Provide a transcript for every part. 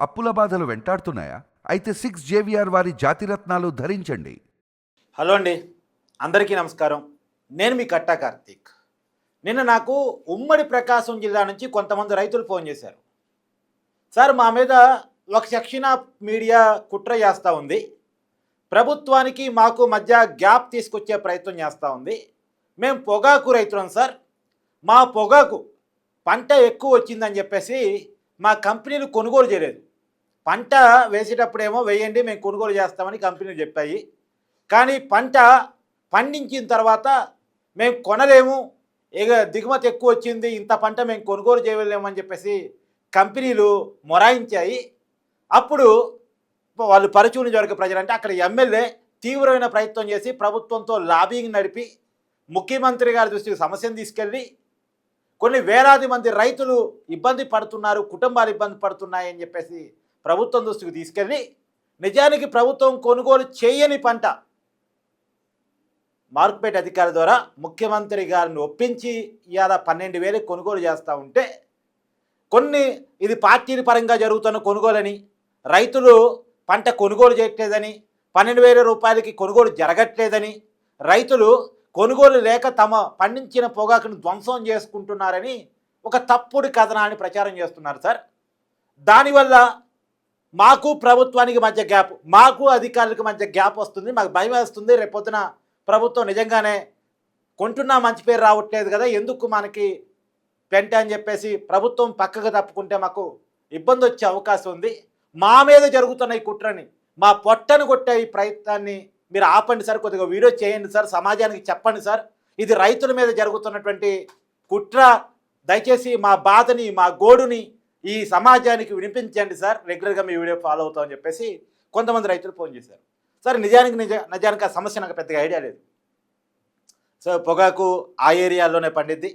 అప్పుల బాధలు వెంటాడుతున్నాయా? అయితే సిక్స్ జేవిఆర్ వారి జాతిరత్నాలు ధరించండి. హలో అండి. అందరికీ నమస్కారం. నేను మీ కట్టా కార్తీక్. నిన్న నాకు ఉమ్మడి ప్రకాశం జిల్లా నుంచి కొంతమంది రైతులు ఫోన్ చేశారు. సార్ మా మీద ఒక సెక్షన్ ఆఫ్ మీడియా కుట్ర చేస్తూ ఉంది. ప్రభుత్వానికి మాకు మధ్య గ్యాప్ తీసుకొచ్చే ప్రయత్నం చేస్తూ ఉంది. మేము పొగాకు రైతులం సార్. మా పొగాకు పంట ఎక్కువ వచ్చిందని చెప్పేసి మా కంపెనీలు కొనుగోలు చేయలేదు. పంట వేసేటప్పుడేమో వేయండి మేము కొనుగోలు చేస్తామని కంపెనీలు చెప్పాయి. కానీ పంట పండించిన తర్వాత మేము కొనలేము. ఇక దిగుమతి ఎక్కువ వచ్చింది ఇంత పంట మేము కొనుగోలు చేయలేమని చెప్పేసి కంపెనీలు మొరాయించాయి. అప్పుడు వాళ్ళు పరచూని జరిగే ప్రజలంటే అక్కడ ఎమ్మెల్యే తీవ్రమైన ప్రయత్నం చేసి ప్రభుత్వంతో లాబింగ్ నడిపి ముఖ్యమంత్రి గారి దృష్టికి సమస్యను తీసుకెళ్ళి కొన్ని వేలాది మంది రైతులు ఇబ్బంది పడుతున్నారు కుటుంబాలు ఇబ్బంది పడుతున్నాయని చెప్పేసి ప్రభుత్వం దృష్టికి తీసుకెళ్ళి నిజానికి ప్రభుత్వం కొనుగోలు చేయని పంట మార్కెట్ అధికారి ద్వారా ముఖ్యమంత్రి గారిని ఒప్పించి ఇవాళ పన్నెండు వేలు కొనుగోలు చేస్తూ ఉంటే కొన్ని ఇది పార్టీల పరంగా జరుగుతున్న కొనుగోలని రైతులు పంట కొనుగోలు చేయట్లేదని పన్నెండు వేల రూపాయలకి కొనుగోలు జరగట్లేదని రైతులు కొనుగోలు లేక తమ పండించిన పొగాకును ధ్వంసం చేసుకుంటున్నారని ఒక తప్పుడు కథనాన్ని ప్రచారం చేస్తున్నారు సార్. దానివల్ల మాకు ప్రభుత్వానికి మధ్య గ్యాప్ మాకు అధికారులకు మధ్య గ్యాప్ వస్తుంది మాకు భయం వేస్తుంది. రేపొద్దున ప్రభుత్వం నిజంగానే కొంటున్నా మంచి పేరు రావట్లేదు కదా ఎందుకు మనకి పెంట అని చెప్పేసి ప్రభుత్వం పక్కకు తప్పుకుంటే మాకు ఇబ్బంది వచ్చే అవకాశం ఉంది. మా మీద జరుగుతున్న ఈ కుట్రని మా పొట్టను కొట్టే ఈ ప్రయత్నాన్ని మీరు ఆపండి సార్ కొద్దిగా వీడియో చేయండి సార్ సమాజానికి చెప్పండి సార్. ఇది రైతుల మీద జరుగుతున్నటువంటి కుట్ర దయచేసి మా బాధని మా గోడుని ఈ సమాజానికి వినిపించండి సార్. రెగ్యులర్గా మీ వీడియో ఫాలో అవుతామని చెప్పేసి కొంతమంది రైతులు ఫోన్ చేశారు. సార్ నిజానికి నిజ నిజానికి ఆ సమస్య నాకు పెద్దగా ఐడియా లేదు. సో పొగాకు ఆ ఏరియాలోనే పండిద్ది.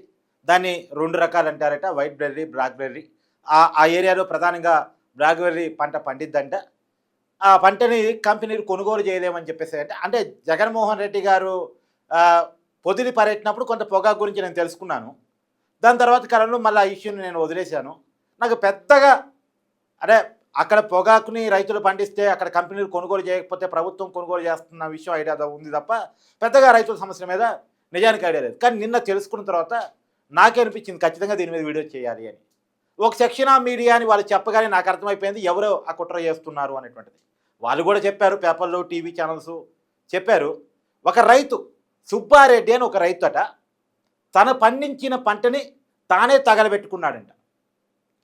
దాన్ని రెండు రకాలు అంటారట. White berry black berry. ఆ ఆ ఏరియాలో ప్రధానంగా బ్లాక్ బెర్రీ పంట పండిద్దంట. ఆ పంటని కంపెనీలు కొనుగోలు చేయలేమని చెప్పేసి అంటే అంటే జగన్మోహన్ రెడ్డి గారు పొదిలి పర్యటినప్పుడు కొంత పొగాకు గురించి నేను తెలుసుకున్నాను. దాని తర్వాత కాలంలో మళ్ళీ ఆ ఇష్యూని నేను వదిలేశాను. నాకు పెద్దగా అరే అక్కడ పొగాకుని రైతులు పండిస్తే అక్కడ కంపెనీలు కొనుగోలు చేయకపోతే ప్రభుత్వం కొనుగోలు చేస్తున్న విషయం ఐడియా ఉంది తప్ప పెద్దగా రైతుల సమస్యల మీద నిజానికి ఐడియా లేదు. కానీ నిన్న తెలుసుకున్న తర్వాత నాకే అనిపించింది ఖచ్చితంగా దీని మీద వీడియో చేయాలి అని. ఒక సెక్షన్ ఆఫ్ మీడియా అని వాళ్ళు చెప్పగానే నాకు అర్థమైపోయింది ఎవరో ఆ కుట్ర చేస్తున్నారు అనేటువంటిది. వాళ్ళు కూడా చెప్పారు పేపర్లు టీవీ ఛానల్స్ చెప్పారు. ఒక రైతు సుబ్బారెడ్డి అని ఒక రైతు అట తను పండించిన పంటని తానే తగలబెట్టుకున్నాడంట.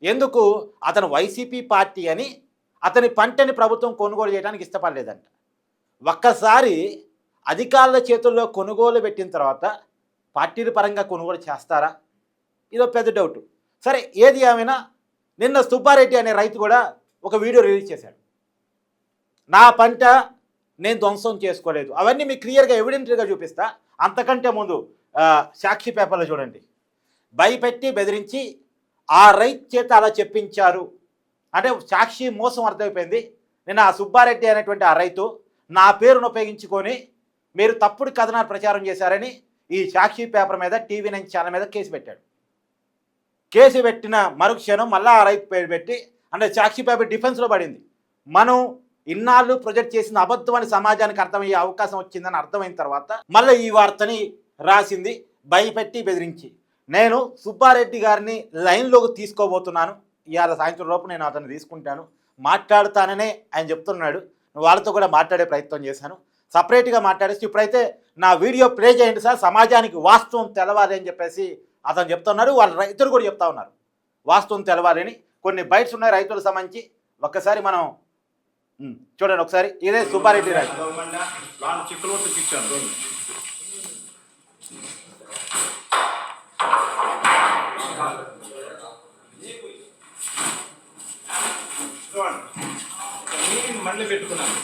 ఎందుకు? అతను వైసీపీ పార్టీ అని అతని పంటని ప్రభుత్వం కొనుగోలు చేయడానికి ఇష్టపడలేదంట. ఒక్కసారి అధికారుల చేతుల్లో కొనుగోలు పెట్టిన తర్వాత పార్టీల పరంగా కొనుగోలు చేస్తారా? ఇదో పెద్ద డౌట్. సరే ఏది ఏమైనా నిన్న సుబ్బారెడ్డి అనే రైతు కూడా ఒక వీడియో రిలీజ్ చేశాడు. నా పంట నేను ధ్వంసం చేసుకోలేదు. అవన్నీ మీకు క్లియర్గా ఎవిడెంట్గా చూపిస్తా. అంతకంటే ముందు సాక్షి పేపర్లో చూడండి. భయపెట్టి బెదిరించి ఆ రైతు చేత అలా చెప్పించారు. అంటే సాక్షి మోసం అర్థమైపోయింది. నేను ఆ సుబ్బారెడ్డి అనేటువంటి ఆ రైతు నా పేరును ఉపయోగించుకొని మీరు తప్పుడు కథనాలు ప్రచారం చేశారని ఈ సాక్షి పేపర్ మీద టీవీ నైన్ ఛానల్ మీద కేసు పెట్టాడు. కేసు పెట్టిన మరుక్షణం మళ్ళీ ఆ రైతు పేరు పెట్టి అంటే సాక్షి పేపర్ డిఫెన్స్లో పడింది. మనం ఇన్నాళ్ళు ప్రొజెక్ట్ చేసిన అబద్ధం అని సమాజానికి అర్థమయ్యే అవకాశం వచ్చిందని అర్థమైన తర్వాత మళ్ళీ ఈ వార్తని రాసింది భయపెట్టి బెదిరించి. నేను సుబ్బారెడ్డి గారిని లైన్లోకి తీసుకోబోతున్నాను. ఇవాళ సాయంత్రం లోపు నేను అతన్ని తీసుకుంటాను. మాట్లాడుతాననే ఆయన చెప్తున్నాడు. వాళ్ళతో కూడా మాట్లాడే ప్రయత్నం చేశాను. సపరేట్గా మాట్లాడేసి ఇప్పుడైతే నా వీడియో ప్లే చేయండి సార్. సమాజానికి వాస్తవం తెలవాలి అని చెప్పేసి అతను చెప్తున్నాడు. వాళ్ళ రైతులు కూడా చెప్తా ఉన్నారు. వాస్తవం తెలవాలని కొన్ని బైట్స్ ఉన్నాయి రైతులకు సంబంధించి. ఒక్కసారి మనం చూడండి ఒకసారి. ఇదే సుబ్బారెడ్డి రైతు. మళ్ళీ పెట్టుకున్నాను.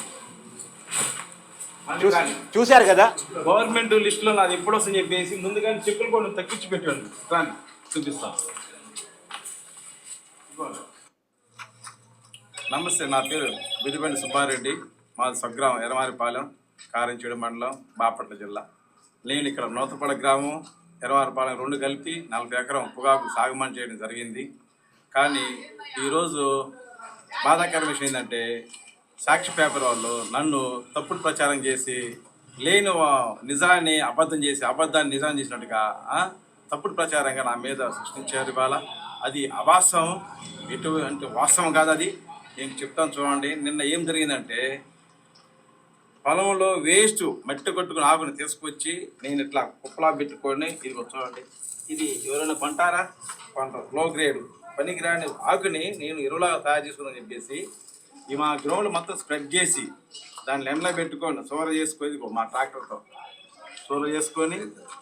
చూశారు కదా? గవర్నమెంట్ లిస్టులో నాది ఎప్పుడు వస్తుందని చెప్పేసి ముందుగానే చెక్కులు కూడా తగ్గించి పెట్టాను. కానీ చూపిస్తాను నమస్తే నా పేరు బిదిబండి సుబ్బారెడ్డి. మాది స్వగ్రామం ఎరమారిపాలెం కారంచేడు మండలం బాపట్ల జిల్లా. నేను ఇక్కడ నూతపడ గ్రామం ఎరవారిపాలెం రెండు కలిపి నలభై ఎకరం పొగాకు సాగుమని చేయడం జరిగింది. కానీ ఈరోజు బాధాకర విషయం ఏంటంటే సాక్షి పేపర్ వాళ్ళు నన్ను తప్పుడు ప్రచారం చేసి లేని నిజాన్ని అబద్ధం చేసి అబద్ధాన్ని నిజం చేసినట్టుగా తప్పుడు ప్రచారంగా నా మీద సృష్టించారు ఇవాళ. అది అవాస్తవం. ఎటువంటి వాస్తవం కాదు అది. నేను చెప్తాను చూడండి. నిన్న ఏం జరిగిందంటే పొలంలో వేస్ట్ మట్టి కొట్టుకుని ఆకుని తీసుకొచ్చి నేను ఇట్లా కుప్పలా పెట్టుకొని ఇది చూడండి. ఇది ఎవరైనా కొంటారా? కొంటారు. లో గ్రేడ్. పనికిరాని ఆకుని నేను ఎరువులాగా తయారు చేసుకుందని చెప్పేసి ఈ మా గ్రౌండ్ మొత్తం స్ప్రెడ్ చేసి దాన్ని ఎండలో పెట్టుకొని సోర చేసుకొని ఇదిగో మా ట్రాక్టర్తో సోర చేసుకొని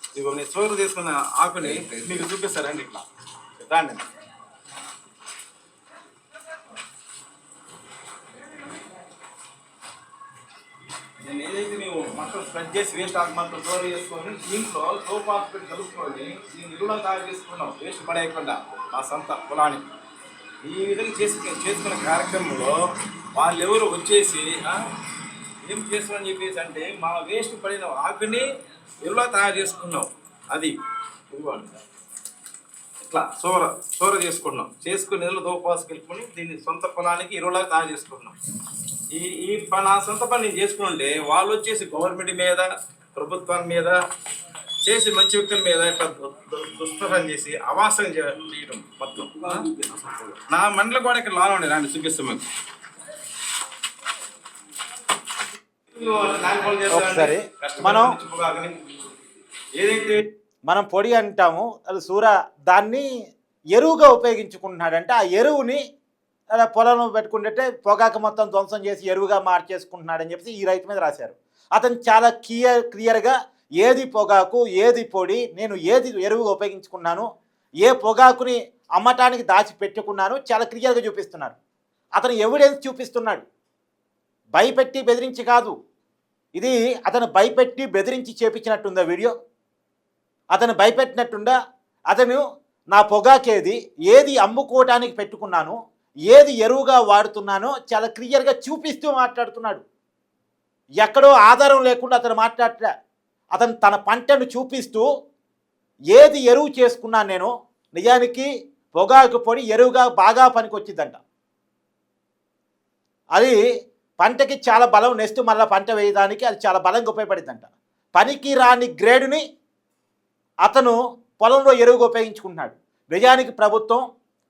ఇదిగో నేను సోర చేసుకున్న ఆకుని మీకు చూపిస్తారండి ఇట్లా. దాన్ని నేను ఏదైతే మేము మొత్తం స్ప్రెడ్ చేసి వేస్ట్ ఆకు మొత్తం స్టోర్ చేసుకొని దీంట్లో సోప్ హాస్పిటల్ కలుపుకొని నేను ఇరువులో తయారు చేసుకున్నాం. వేస్ట్ పడేయకుండా మా సొంత పొలానికి ఈ విధంగా చేసి చేసుకున్న కార్యక్రమంలో వాళ్ళు ఎవరు వచ్చేసి ఏం చేస్తామని చెప్పేసి అంటే మా వేస్ట్ పడిన ఆకుని ఎరువులో తయారు చేసుకున్నాం. అది ఇట్లా సోర సోర చేసుకున్నాం. చేసుకుని నీళ్ళు దోపాసు దీన్ని సొంత పొలానికి ఇరువులాగా తయారు చేసుకున్నాం. ఈ ఈ నా సొంత పని నేను చేసుకుంటే వాళ్ళు వచ్చేసి గవర్నమెంట్ మీద ప్రభుత్వం మీద చేసి మంచి వ్యక్తుల మీద ఇట్లా దు- దు- దుష్ప్రచారం చేసి అవాసం చేయడం మొత్తం. నా మండలి కూడా ఇక్కడ లాలో ఉండే రాండి చూపిస్తాం మీకు. ఒకసారి మనం- ఏదైతే మనం పొడి అంటాము అది సూర దాన్ని ఎరువుగా ఉపయోగించుకుంటున్నాడంటే ఆ ఎరువుని అలా పొలంలో పెట్టుకుంటే పొగాకు మొత్తం ధ్వంసం చేసి ఎరువుగా మార్చేసుకుంటున్నాడని చెప్పి ఈ రైతు మీద రాశారు. అతను చాలా క్లియర్ క్లియర్గా ఏది పొగాకు ఏది పొడి నేను ఏది ఎరువుగా ఉపయోగించుకున్నాను ఏ పొగాకుని అమ్మటానికి దాచి పెట్టుకున్నాను చాలా క్లియర్గా చూపిస్తున్నారు. అతను ఎవిడెన్స్ చూపిస్తున్నాడు. భయపెట్టి బెదిరించి కాదు. ఇది అతను భయపెట్టి బెదిరించి చేపించినట్టుందా వీడియో? అతను భయపెట్టినట్టుండా అతను నా పొగాకేది ఏది అమ్ముకోవటానికి పెట్టుకున్నాను ఏది ఎరువుగా వాడుతున్నానో చాలా క్లియర్గా చూపిస్తూ మాట్లాడుతున్నాడు. ఎక్కడో ఆధారం లేకుండా అతను మాట్లాడట అతను తన పంటను చూపిస్తూ ఏది ఎరువు చేసుకున్నాను నేను నిజానికి పొగాకు పొడి ఎరువుగా బాగా పనికొచ్చిందంట అది పంటకి చాలా బలం నెక్స్ట్ మళ్ళీ పంట వేయడానికి అది చాలా బలంగా ఉపయోగపడిందంట పనికి రాని గ్రేడుని అతను పొలంలో ఎరువుగా ఉపయోగించుకుంటున్నాడు. నిజానికి ప్రభుత్వం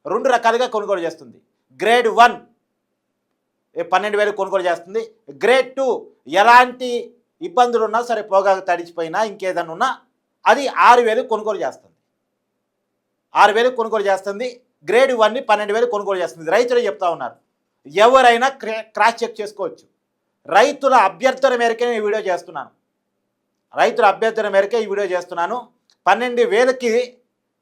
రెండు రకాలుగా కొనుగోలు చేస్తుంది. Grade one. పన్నెండు వేలు కొనుగోలు చేస్తుంది. గ్రేడ్ టూ ఎలాంటి ఇబ్బందులు ఉన్నా సరే పొగాకు తడిచిపోయినా ఇంకేదన్నా ఉన్నా అది ఆరు వేలు కొనుగోలు చేస్తుంది. ఆరు వేలు కొనుగోలు చేస్తుంది. గ్రేడ్ వన్ని పన్నెండు వేలు కొనుగోలు చేస్తుంది. రైతులు చెప్తా ఉన్నారు. ఎవరైనా క్రా క్రాస్ చెక్ చేసుకోవచ్చు. రైతుల అభ్యర్థన మేరకే నేను ఈ వీడియో చేస్తున్నాను. రైతుల అభ్యర్థన మేరకే ఈ వీడియో చేస్తున్నాను. పన్నెండు వేలకి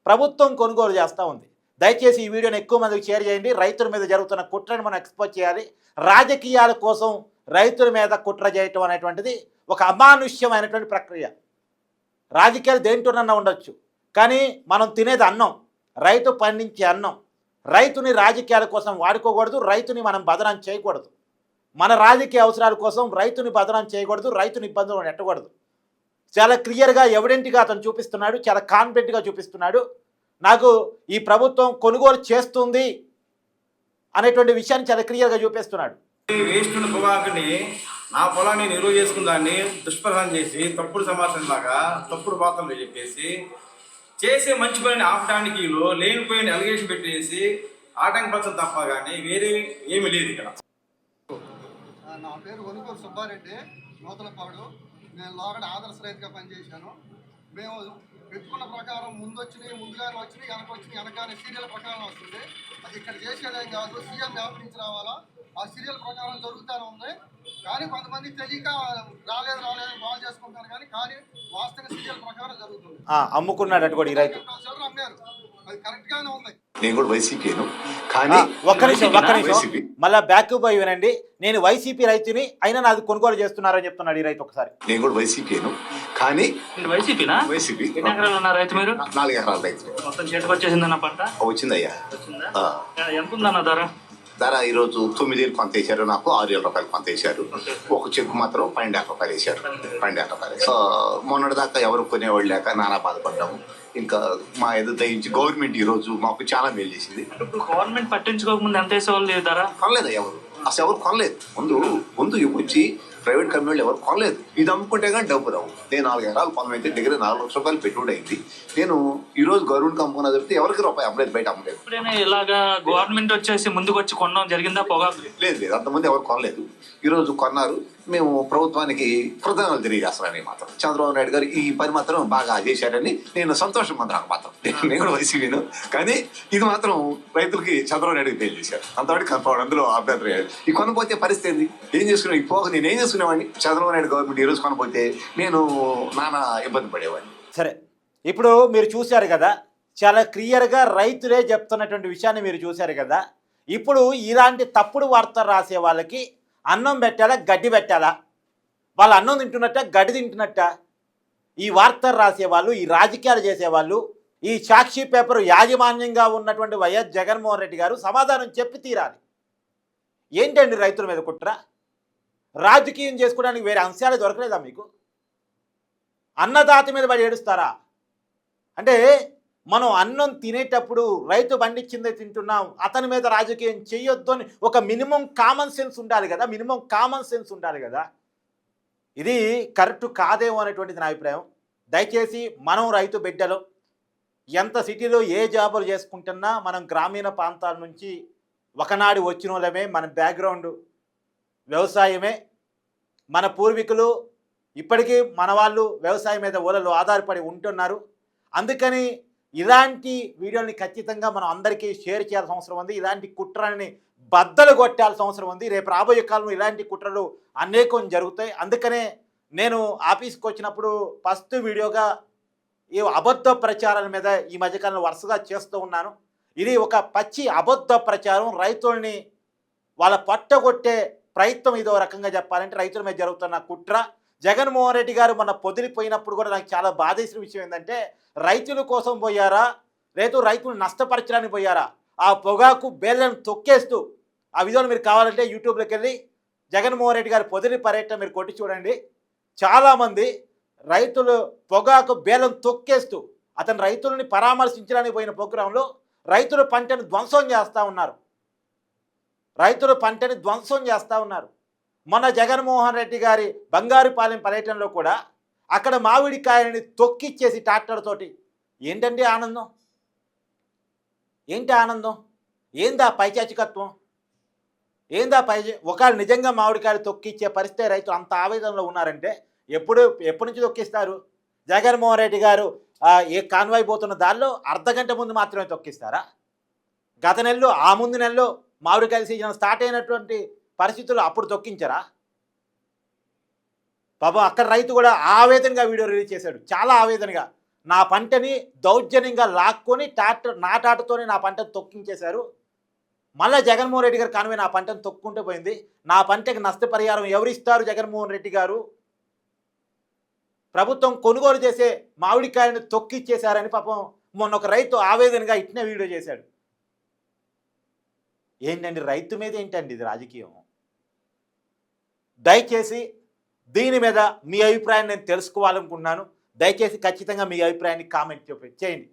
ప్రభుత్వం కొనుగోలు చేస్తూ ఉంది. దయచేసి ఈ వీడియోని ఎక్కువ మందికి షేర్ చేయండి. రైతుల మీద జరుగుతున్న కుట్రను మనం ఎక్స్పోజ్ చేయాలి. రాజకీయాల కోసం రైతుల మీద కుట్ర చేయటం అనేటువంటిది ఒక అమానుష్యమైనటువంటి ప్రక్రియ. రాజకీయాలు దేంటోనన్నా ఉండొచ్చు. కానీ మనం తినేది అన్నం. రైతు పండించే అన్నం. రైతుని రాజకీయాల కోసం వాడుకోకూడదు. రైతుని మనం భదనం చేయకూడదు. మన రాజకీయ అవసరాల కోసం రైతుని బదనాం చేయకూడదు. రైతుని ఇబ్బందులు నెట్టకూడదు చాలా క్లియర్గా ఎవిడెంట్గా అతను చూపిస్తున్నాడు. చాలా కాన్ఫిడెంట్గా చూపిస్తున్నాడు. నాకు ఈ ప్రభుత్వం కొనుగోలు చేస్తుంది అనేటువంటి విషయాన్ని చాలా క్లియర్గా చూపిస్తున్నాడు. వేస్ట్ ఉన్న పొగాకుని నా పొలాన్ని నిలువ చేసుకున్న దాన్ని దుష్ప్రచారం చేసి తప్పుడు సమాచారం లాగా తప్పుడు వార్తలు చెప్పేసి చేసే మంచి పనిని ఆపడానికి లేనిపోయిన అలిగేషన్ పెట్టేసి ఆటంకపరచడం తప్ప కానీ వేరే ఏమీ లేదు ఇక్కడ. నా పేరు వనుకూరు సుబ్బారెడ్డి నూతలపాడు నేను లోగడ ఆదర్శ రైతుగా పనిచేశాను. మేము పెట్టుకున్న ప్రకారం ముందు వచ్చినాయి ముందుగానే వచ్చినాయి వెనక వచ్చినాయి వెనకానే సీరియల్ ప్రకారం వస్తుంది. అది ఇక్కడ చేసేదేం కాదు సీఎం ఎవరి నుంచి రావాలా? ఆ సీరియల్ ప్రకారం జరుగుతూనే ఉంది. కానీ కొంతమంది తెలియక రాలేదు రాలేదు బాగా చేసుకుంటారు కానీ కానీ వాస్తవ సీరియల్ ప్రకారం జరుగుతుంది. ఆ, అమ్ముకున్నాడు అటు కూడా ఈ రైతు. అమ్మారు. అది కరెక్ట్గానే ఉంది. నేను కూడా వైసీపీను ఆ, కానీ ఒక్క నిమిషం ఒక్క నిమిషం. వైసీపీ. మళ్ళా బ్యాక్ పోయి వినండి. నేను వైసీపీ రైతుని అయినా నాది కొనుగోలు చేస్తున్నారని చెప్తున్నాడు ఈ రైతు ఒకసారి. నేను కూడా వైసీపీను కానీ మీరు వైసీపీనా? వైసీపీ. ఎన్ని ఎకరాలు ఉన్నారు రైతు మీరు? నాలుగు ఎకరాల రైతు. మొత్తం చేతికి వచ్చేసిందన్న పంట? వచ్చిందయ్యా. వచ్చిందా? ఆ, ఎంత ఉందన్న ధర? ధర ఈరోజు తొమ్మిది వేలు కొంత వేశారు నాకు ఆరు వేల రూపాయలు కొంత వేశారు ఒక చెక్కు మాత్రం పన్నెండు రూపాయలు వేశారు. పన్నెండు రూపాయలు. సో మొన్నటి దాకా ఎవరు కొనేవాళ్ళు లేక నానా బాధపడ్డాము. ఇంకా మా ఎదురు దయించి గవర్నమెంట్ ఈరోజు మాకు చాలా మేలు చేసింది. ఇప్పుడు గవర్నమెంట్ పట్టించుకోకముందు ఎంత వేసేవాళ్ళు ఈ ధర? కొనలేదు ఎవరు. అసలు ఎవరు కొనలేదు. ముందు ముందు వచ్చి ప్రైవేట్ కంపెనీలు ఎవరు కొనలేదు. ఇది అమ్ముకుంటే కానీ డబ్బు రావు. నేను నాలుగు ఎకరాలు పొలం అయితే దగ్గర నాలుగు లక్షల రూపాయలు పెట్టుబడి అయింది. నేను ఈ రోజు గవర్నమెంట్ కంపెనీ చెప్తే ఎవరికి రూపాయి అమ్మలేదు బయట అమ్మలేదు. ఎప్పుడైనా ఇలాగా గవర్నమెంట్ వచ్చేసి ముందుకు వచ్చి కొనడం జరిగిందా పొగాకు? లేదు లేదు. అంతమంది ఎవరు కొనలేదు. ఈ రోజు కొన్నారు. మేము ప్రభుత్వానికి కృతజ్ఞతలు తెలియజేస్తానని మాత్రం. చంద్రబాబు నాయుడు గారు ఈ పని మాత్రం బాగా చేశారని నేను సంతోషం మాత్రం మాత్రం. నేను కూడా వైసీపీను. కానీ ఇది మాత్రం రైతులకి చంద్రబాబు నాయుడు తెలియజేశారు. అంతవరకు కనపడం అందులో అభ్యంతరం ఈ కొనపోతే పరిస్థితి ఏంది? ఏం చేసుకున్నా ఈ పోక నేను ఏం చేసుకునేవాడిని? చంద్రబాబు నాయుడు గవర్నమెంట్ ఈరోజు కొనపోతే నేను నానా ఇబ్బంది పడేవాడిని. సరే. ఇప్పుడు మీరు చూశారు కదా చాలా క్లియర్గా రైతులే చెప్తున్నటువంటి విషయాన్ని మీరు చూశారు కదా ఇప్పుడు ఇలాంటి తప్పుడు వార్తలు రాసే వాళ్ళకి అన్నం పెట్టాలా గడ్డి పెట్టాలా? వాళ్ళు అన్నం తింటున్నట్ట గడ్డి తింటున్నట్ట? ఈ వార్తలు రాసేవాళ్ళు ఈ రాజకీయాలు చేసేవాళ్ళు ఈ సాక్షి పేపర్ యాజమాన్యంగా ఉన్నటువంటి వైఎస్ జగన్మోహన్ రెడ్డి గారు సమాధానం చెప్పి తీరాలి. ఏంటండి రైతుల మీద కుట్ర? రాజకీయం చేసుకోవడానికి వేరే అంశాలు దొరకలేదా మీకు? అన్నదాత మీద పడి ఏడుస్తారా? అంటే మనం అన్నం తినేటప్పుడు రైతు పండించిందే తింటున్నాం అతని మీద రాజకీయం చేయొద్దు అని ఒక మినిమం కామన్ సెన్స్ ఉండాలి కదా మినిమం కామన్ సెన్స్ ఉండాలి కదా. ఇది కరెక్ట్ కాదేమో అనేటువంటిది నా అభిప్రాయం. దయచేసి మనం రైతు బిడ్డలు ఎంత సిటీలో ఏ జాబులు చేసుకుంటున్నా మనం గ్రామీణ ప్రాంతాల నుంచి ఒకనాడు వచ్చిన వాళ్ళమే మన బ్యాక్గ్రౌండ్ వ్యవసాయమే. మన పూర్వీకులు ఇప్పటికీ మన వాళ్ళు వ్యవసాయం మీద ఊళ్ళలో ఆధారపడి ఉంటున్నారు. అందుకని ఇలాంటి వీడియోని ఖచ్చితంగా మనం అందరికీ షేర్ చేయాల్సిన అవసరం ఉంది. ఇలాంటి కుట్రని బద్దలు కొట్టాల్సిన అవసరం ఉంది. రేపు రాబోయే కాలంలో ఇలాంటి కుట్రలు అనేకం జరుగుతాయి. అందుకనే నేను ఆఫీస్కి వచ్చినప్పుడు ఫస్ట్ వీడియోగా ఈ అబద్ధ ప్రచారాల మీద ఈ మధ్యకాలంలో వరుసగా చేస్తూ ఉన్నాను. ఇది ఒక పచ్చి అబద్ధ ప్రచారం. రైతుల్ని వాళ్ళ పట్టగొట్టే ప్రయత్నం ఇదో రకంగా చెప్పాలంటే రైతుల మీద జరుగుతున్న కుట్ర. జగన్మోహన్ రెడ్డి గారు మన పొదిలిపోయినప్పుడు కూడా నాకు చాలా బాధేసిన విషయం ఏంటంటే రైతుల కోసం పోయారా? లేదు రైతులు నష్టపరచడానికి పోయారా? ఆ పొగాకు బేళ్ళను తొక్కేస్తూ ఆ వీడియోలు మీరు కావాలంటే యూట్యూబ్లోకి వెళ్ళి జగన్మోహన్ రెడ్డి గారి పొదిలి పర్యటన మీరు కొట్టి చూడండి. చాలామంది రైతులు పొగాకు బేలం తొక్కేస్తూ అతను రైతులని పరామర్శించడానికి పోయిన ప్రోగ్రాంలో రైతుల పంటను ధ్వంసం చేస్తూ ఉన్నారు. రైతుల పంటని ధ్వంసం చేస్తూ ఉన్నారు. మొన్న జగన్మోహన్ రెడ్డి గారి బంగారుపాలెం పర్యటనలో కూడా అక్కడ మామిడికాయని తొక్కిచ్చేసి ట్రాక్టర్తోటి ఏంటండి ఆనందం? ఏంటి ఆనందం? ఏందా పైచాచికత్వం? ఏందా పై ఒకవేళ నిజంగా మామిడికాయలు తొక్కిచ్చే పరిస్థితి రైతు అంత ఆవేదనలో ఉన్నారంటే ఎప్పుడు ఎప్పటి నుంచి తొక్కిస్తారు? జగన్మోహన్ రెడ్డి గారు ఏ కాన్వాయ్ పోతున్న దారిలో అర్ధ గంట ముందు మాత్రమే తొక్కిస్తారా? గత నెలలో ఆ ముందు నెలలో మామిడికాయల సీజన్ స్టార్ట్ అయినటువంటి పరిస్థితులు అప్పుడు తొక్కించరా? పాపం అక్కడ రైతు కూడా ఆవేదనగా వీడియో రిలీజ్ చేశాడు. చాలా ఆవేదనగా. నా పంటని దౌర్జన్యంగా లాక్కొని టాట నా టాటతోనే నా పంటను తొక్కించేశారు. మళ్ళీ జగన్మోహన్ రెడ్డి గారు కానివే నా పంటను తొక్కుంటే పోయింది. నా పంటకి నష్టపరిహారం ఎవరిస్తారు జగన్మోహన్ రెడ్డి గారు? ప్రభుత్వం కొనుగోలు చేసే మామిడికాయని తొక్కిచ్చేశారని పాపం మొన్న ఒక రైతు ఆవేదనగా ఇట్నే వీడియో చేశాడు. ఏంటండి? రైతు మీద ఏంటండి ఇది రాజకీయం? దయచేసి దీని మీద మీ అభిప్రాయం నేను తెలుసుకోవాలనుకుంటున్నాను. దయచేసి ఖచ్చితంగా మీ అభిప్రాయాన్ని కామెంట్ చేయండి.